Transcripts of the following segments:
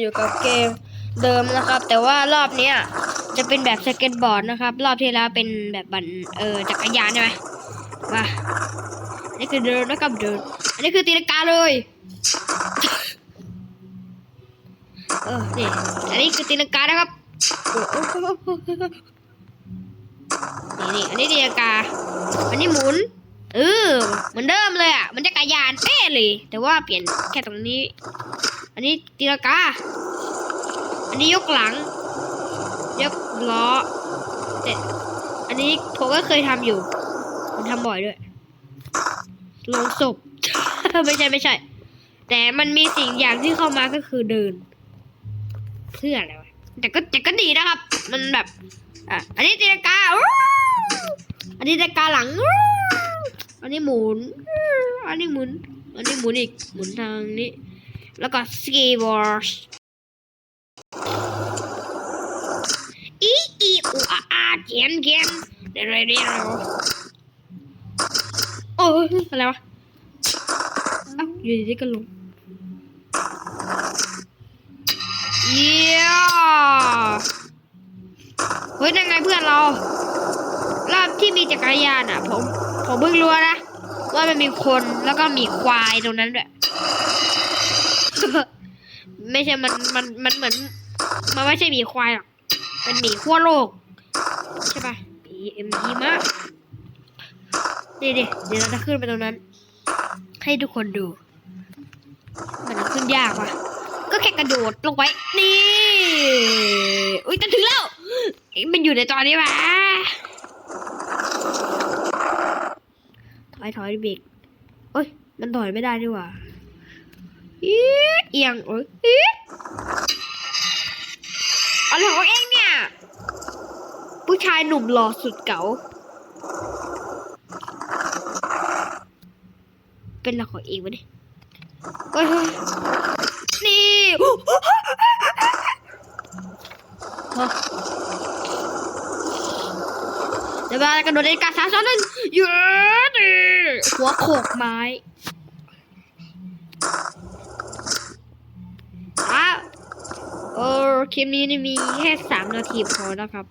อยู่กับเกมเดิมนะครับ แต่ว่ารอบเนี้ยจะเป็นแบบสเก็ตบอร์ดนะครับ รอบที่แล้วเป็นแบบบันเออจักรยานใช่ไหมมาอันนี่คือเดินนะครับเดินอันนี้คือตีลังกาเลยเออนี่อันนี้คือตีลังกานะครับนี่นี่อันนี้ตีลังกา อันนี้หมุนเออเหมือนเดิมเลยอะมันจะกรยานเป๊ะเลย แต่ว่าเปลี่ยนแค่ตรงนี้ อันนี้ตีลังกาอันนี้ยกหลัง ยกล้อแต่อันนี้ผมก็เคยทำอยู่ผมทำบ่อยด้วยลงศพ ไม่ใช่ไม่ใช่ แต่มันมีสิ่งอย่างที่เข้ามาก็คือเดิน เพื่ออะไรวะแต่ก็แต่ก็ดีนะครับ มันแบบอะอันนี้ตีลังกาอันนี้ตีลังกาหลังอันนี้หมุน อันนี้หมุน อันนี้หมุนอีก หมุนทางนี้ แล้วก็สกีบอร์ดอีอีอูอาอาเกียนเกียนเดี๋ยวเดี๋ยวเดี๋ยวโอ้ยอะไรวะอ้าวอยู่ดีๆก็ลงเยี่ยเฮ้ยนั่นไงเพื่อนเรา รอบที่มีจักรยานอะ ผม ผมเพิ่งรู้นะ ว่ามันมีคนแล้วก็มีควายตรงนั้นด้วย ไม่ใช่มันมันมันเหมือน มันไม่ใช่หมีควายหรอกเป็นหมีขั้วโลก ใช่ปะหมีเอ็มพีมากนี่ดิเดี๋ยวเราจะขึ้นไปตรงนั้น ให้ทุกคนดู มันขึ้นยากว่ะ ก็แค่กระโดดลงไป นี่ อุ้ยจะถึงแล้ว มันอยู่ในตอนนี้วะถอยถอยเบรกโอ้ย มันถอยไม่ได้ดีกว่า อีดเอียงโอ้ยอีดอะไรของเองเนี่ย ผู้ชายหนุ่มหล่อสุดเก๋าเป็นอะไรของเองวะเนี่ยเฮ้ยนี่เดี๋ยวมากระโดดในกาสามสองหนึ่งเย้ดิหัวโขกไม้ คลิปนี้นี่มีแค่สามนาทีพอนะครับ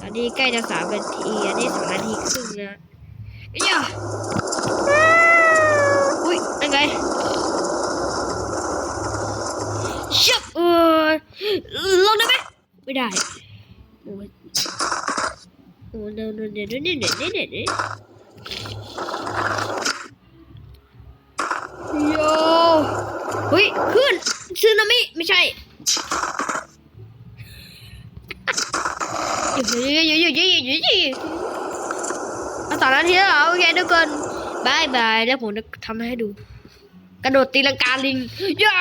ตอนนี้ใกล้จะสามนาทีอันนี้สองนาทีครึ่งนะไอ้ยาอุ้ยเป็นไงชับเออลงได้ไหมไม่ได้โอ้ยโอ้เดินเดินเดินเดินเดินเดินเดินโย่เฮ้ยขึ้นซึนามิไม่ใช่ เอาสองนาทีแล้วเหรอโอเคทุกคนบายบายแล้วผมจะทำให้ดู กระโดดตีลังกาลิงย่า